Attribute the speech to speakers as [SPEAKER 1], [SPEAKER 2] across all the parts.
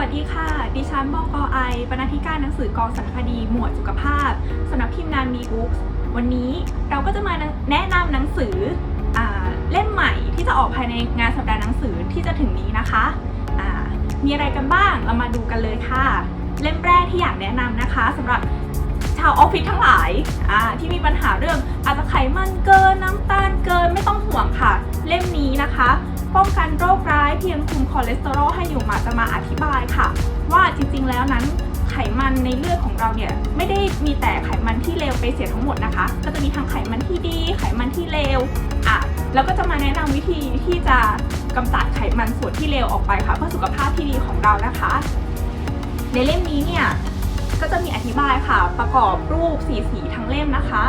[SPEAKER 1] วัสดีค่ะ ดิฉันบกไอบรรณาธิการหนังสือกองสารคดี หมวดสุขภาพสำนักพิมพ์นานมีบุ๊กวันนี้เราก็จะมาแนะนำหนังสืออเล่มใหม่ที่จะออกภายในงานสัปดาห์หนังสือที่จะถึงนี้นะคะ มีอะไรกันบ้างเรามาดูกันเลยค่ะ เล่มแรกที่อยากแนะนำนะคะสำหรับชาวออฟฟิศทั้งหลายที่มีปัญหาเรื่องอาจจะไขมันเป้องกันโรคร้ายเพียงคุมคอเลสเตอรอลให้อยู่หมาจะมาอธิบายค่ะ ว่าจริงๆแล้วนั้นไขมันในเลือดของเราเนี่ยไม่ได้มีแต่ไขมันที่เลวไปเสียทั้งหมดนะคะ ก็จะมีทั้งไขมันที่ดี ไขมันที่เลวอะแล้วก็จะมาแนะนำวิธีที่จะกำจัดไขมันส่วนที่เลวออกไปค่ะ เพื่อสุขภาพที่ดีของเรานะคะ ในเล่มนี้เนี่ยก็จะมีอธิบายค่ะ ประกอบรูปสีสีทั้งเล่มนะคะ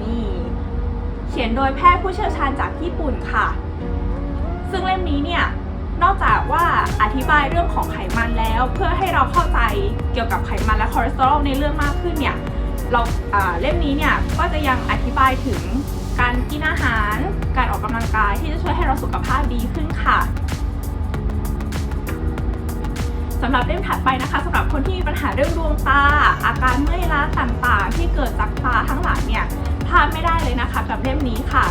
[SPEAKER 1] นี่เขียนโดยแพทย์ผู้เชี่ยวชาญจากญี่ปุ่นค่ะ ล่มนี้เนี่ยนอกจากว่าอธิบายเรื่องของไขมันแล้ว เพื่อให้เราเข้าใจเกี่ยวกับไขมันและคอเลสเตอรอลในเรื่องมากขึ้นเนี่ยเราเล่มนี้เนี่ยก็จะยังอธิบายถึงการกินอาหาร การออกกำลังกายที่จะช่วยให้เราสุขภาพดีขึ้นค่ะสำหรับเล่มถัดไปนะคะสำหรับคนที่มีปัญหาเรื่องดวงตา อาการเมื่อยล้าต่างๆ ที่เกิดจากตาทั้งหลายเนี่ยพลาดไม่ได้เลยนะคะกับเล่มนี้ค่ะ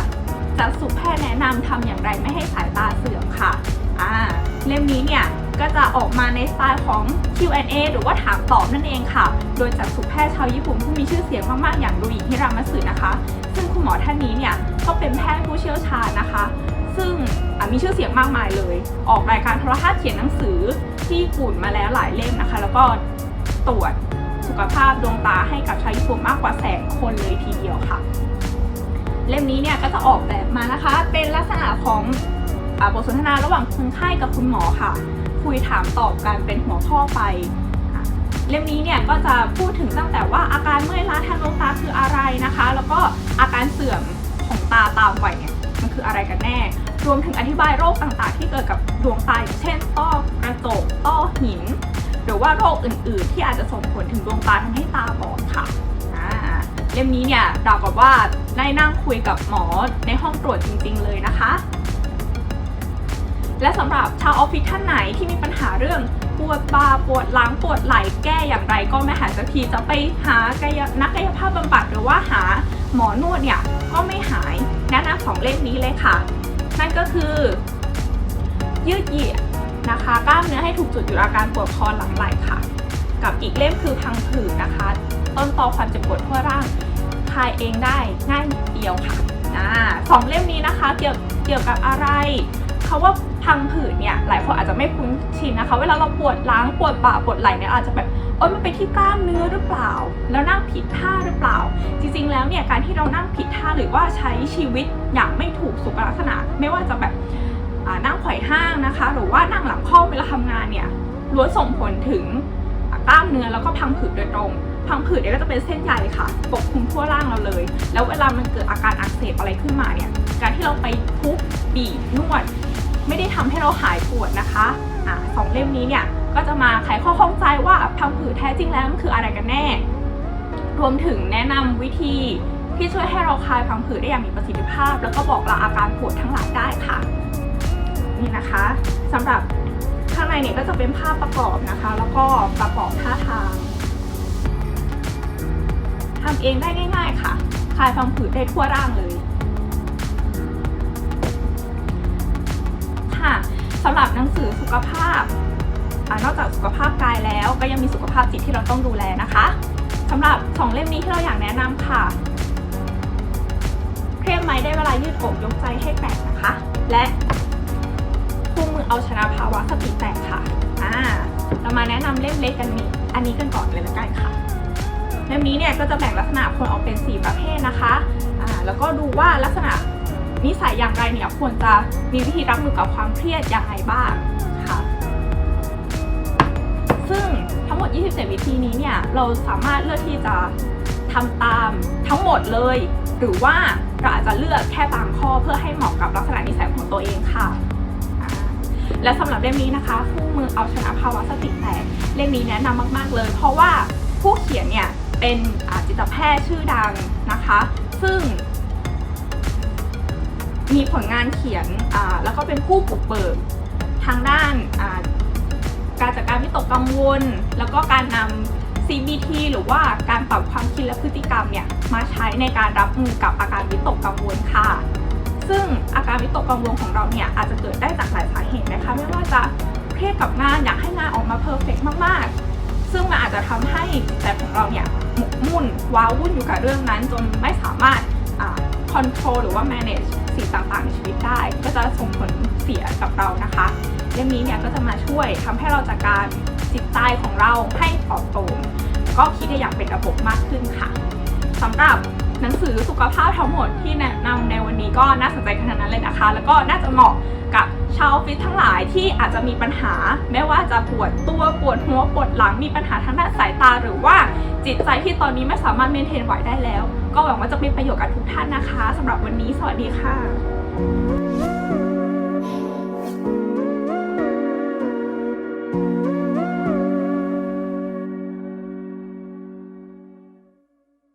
[SPEAKER 1] จากสุแพทย์แนะนำทำอย่างไรไม่ให้สายตาเสื่อมค่ะอ่าเล่มนี้เนี่ยก็จะออกมาในสไตล์ของ Q&A หรือว่าถามตอบนั่นเองค่ะ โดยจากสุแพทย์ชาวญี่ปุ่นผู้มีชื่อเสียงมาก ๆ อย่างรุอิฮิรามัสึนะคะ ซึ่งคุณหมอท่านนี้เนี่ยก็เป็นแพทย์ผู้เชี่ยวชาญนะคะ ซึ่งมีชื่อเสียงมากมายเลย ออกรายการโทรทัศน์เขียนหนังสือที่ญี่ปุ่นมาแล้วหลายเล่มนะคะ แล้วก็ตรวจสุขภาพดวงตาให้กับชาวญี่ปุ่นมากกว่าแสนคนเลยทีเดียวค่ะ เล่มนี้เนี่ยก็จะออกแบบมานะคะ เป็นลักษณะของอบทสนทนาระหว่างคนไข้กับคุณหมอค่ะ คุยถามตอบกันเป็นหัวข้อไป เล่มนี้เนี่ยก็จะพูดถึงตั้งแต่ว่าอาการเมื่อยล้าทางดวงตาคืออะไรนะคะ แล้วก็อาการเสื่อมของตาตามวัยเนี่ยมันคืออะไรกันแน่ รวมถึงอธิบายโรคต่างๆ ที่เกิดกับดวงตาอย่างเช่นต้อกระจกต้อหิน หรือว่าโรคอื่น ๆ ที่อาจจะส่งผลถึงดวงตาทำให้ตาบอดค่ะ เล่มนี้เนี่ยดาวกับว่าได้นั่งคุยกับหมอในห้องตรวจจริง ๆ เลยนะคะ และสำหรับชาวออฟฟิศท่านไหนที่มีปัญหาเรื่องปวดบ่าปวดหลังปวดไหล่แก้อย่างไรก็ไม่หายสักทีจะไปหากายนักกายภาพบำบัดหรือว่าหาหมอนวดเนี่ยก็ไม่หายแนะนำสองเล่มนี้เลยค่ะ นั่นก็คือ ยืดเหยียดนะคะกล้ามเนื้อให้ถูกจุดหยุดอาการปวดคอหลังไหล่ค่ะ กับอีกเล่มคือพังผืดนะคะ ต้นตอความเจ็บปวดทั่วร่างคลายเองได้ง่ายเดียวค่ะสองเล่มนี้นะคะเกี่ยวเกี่ยวกับอะไรคาว่าพังผืดเนี่ยหลายคนอาจจะไม่คุ้นชินนะคะ เวลาเราปวดล้างปวดบ่าปวดไหล่เนี่ยอาจจะแบบโอ๊ยมันเป็นที่กล้ามเนื้อหรือเปล่า แล้วนั่งผิดท่าหรือเปล่า จริง ๆ แล้วเนี่ยการที่เรานั่งผิดท่าหรือว่าใช้ชีวิตอย่างไม่ถูกสุขลักษณะ ไม่ว่าจะแบบนั่งไขว่ห้างนะคะ หรือว่านั่งหลังค่อเวลาทำงานเนี่ยล้วนส่งผลถึงกล้ามเนื้อแล้วก็พังผืดโดยตรง พังผืดเนี่ยก็จะเป็นเส้นใยค่ะ ปกคลุมทั่วร่างเราเลย แล้วเวลามันเกิดอาการอักเสบอะไรขึ้นมาเนี่ย การที่เราไปทุบบีบนวด ไม่ได้ทำให้เราหายปวดนะคะอะสองเล่มนี้เนี่ยก็จะมาไขข้อข้องใจว่าพังผืดแท้จริงแล้วมันคืออะไรกันแน่ รวมถึงแนะนำวิธีที่ช่วยให้เราคลายพังผืดได้อย่างมีประสิทธิภาพ แล้วก็บอกลาอาการปวดทั้งหลายได้ค่ะ นี่นะคะสำหรับข้างในเนี่ยก็จะเป็นภาพประกอบนะคะ แล้วก็ประกอบท่าทาง เองได้ง่าย ๆ ค่ะคลายฟังผืดได้ทั่วร่างเลย ค่ะสำหรับหนังสือสุขภาพอนอกจากสุขภาพกายแล้วก็ยังมีสุขภาพจิตที่เราต้องดูแลนะคะสำหรับสองเล่มนี้ที่เราอยากแนะนำค่ะเครียดไหมได้เวลายืดอกยกใจให้แตกนะคะ และคู่มือเอาชนะภาวะสติแตกค่ะอ่าเรามาแนะนำเล่มเล็กกันนี้ อันนี้กันก่อนเลยละกันค่ะ เล่มนี้เนี่ยก็จะแบ่งลักษณะคนออกเป็น 4 ประเภทนะคะอ่าแล้วก็ดูว่าลักษณะนิสัยอย่างไรเนี่ยควรจะมีวิธีรับมือกับความเครียดอย่างไรบ้างค่ะ ซึ่งทั้งหมด 27 วิธีนี้เนี่ยเราสามารถเลือกที่จะทำตามทั้งหมดเลย หรือว่าเราอาจจะเลือกแค่บางข้อเพื่อให้เหมาะกับลักษณะนิสัยของตัวเองค่ะ และสำหรับเล่มนี้นะคะคู่มือเอาชนะภาวะสติแตกเล่มนี้แนะนำมาก ๆเลย เพราะว่าผู้เขียนเนี่ย เป็นจิตแพทย์ชื่อดังนะคะ ซึ่ง มีผลงานเขียนแล้วก็เป็นผู้ปลุกเบิกทางด้านการจัดการวิตกกังวล แล้วก็การนำ CBT หรือว่าการปรับความคิดและพฤติกรรมเนี่ยมาใช้ในการรับมือกับอาการวิตกกังวลค่ะ ซึ่งอาการวิตกกังวลของเราเนี่ยอาจจะเกิดได้จากหลายสาเหตุนะคะไม่ว่าจะเครียดกับงานอยากให้งานออกมาเพอร์เฟกมากๆ ซึ่งมันอาจจะทำให้จิตใจของเราเนี่ย หมกมุ่นว้าวุ่นอยู่กับเรื่องนั้น จนไม่สามารถคอนโทรลหรือว่า manage สิ่งต่างๆในชีวิตได้ ก็จะส่งผลเสียกับเรานะคะเรื่องนี้เนี่ยก็จะมาช่วยทำให้เราจัดการจิตใจของเราให้ปลอดโปร่งก็คิดได้อย่างเป็นระบบมากขึ้นค่ะสำหรับ หนังสือสุขภาพทั้งหมดที่แนะนำในวันนี้ก็น่าสนใจขนาดนั้นเลยนะคะ แล้วก็น่าจะเหมาะกับชาวฟิตทั้งหลายที่อาจจะมีปัญหา ไม่ว่าจะปวดตัวปวดหัวปวดหลังมีปัญหาทางด้านสายตา หรือว่าจิตใจที่ตอนนี้ไม่สามารถเมนเทนไหวได้แล้ว ก็หวังว่าจะเป็นประโยชน์กับทุกท่านนะคะสำหรับวันนี้สวัสดีค่ะ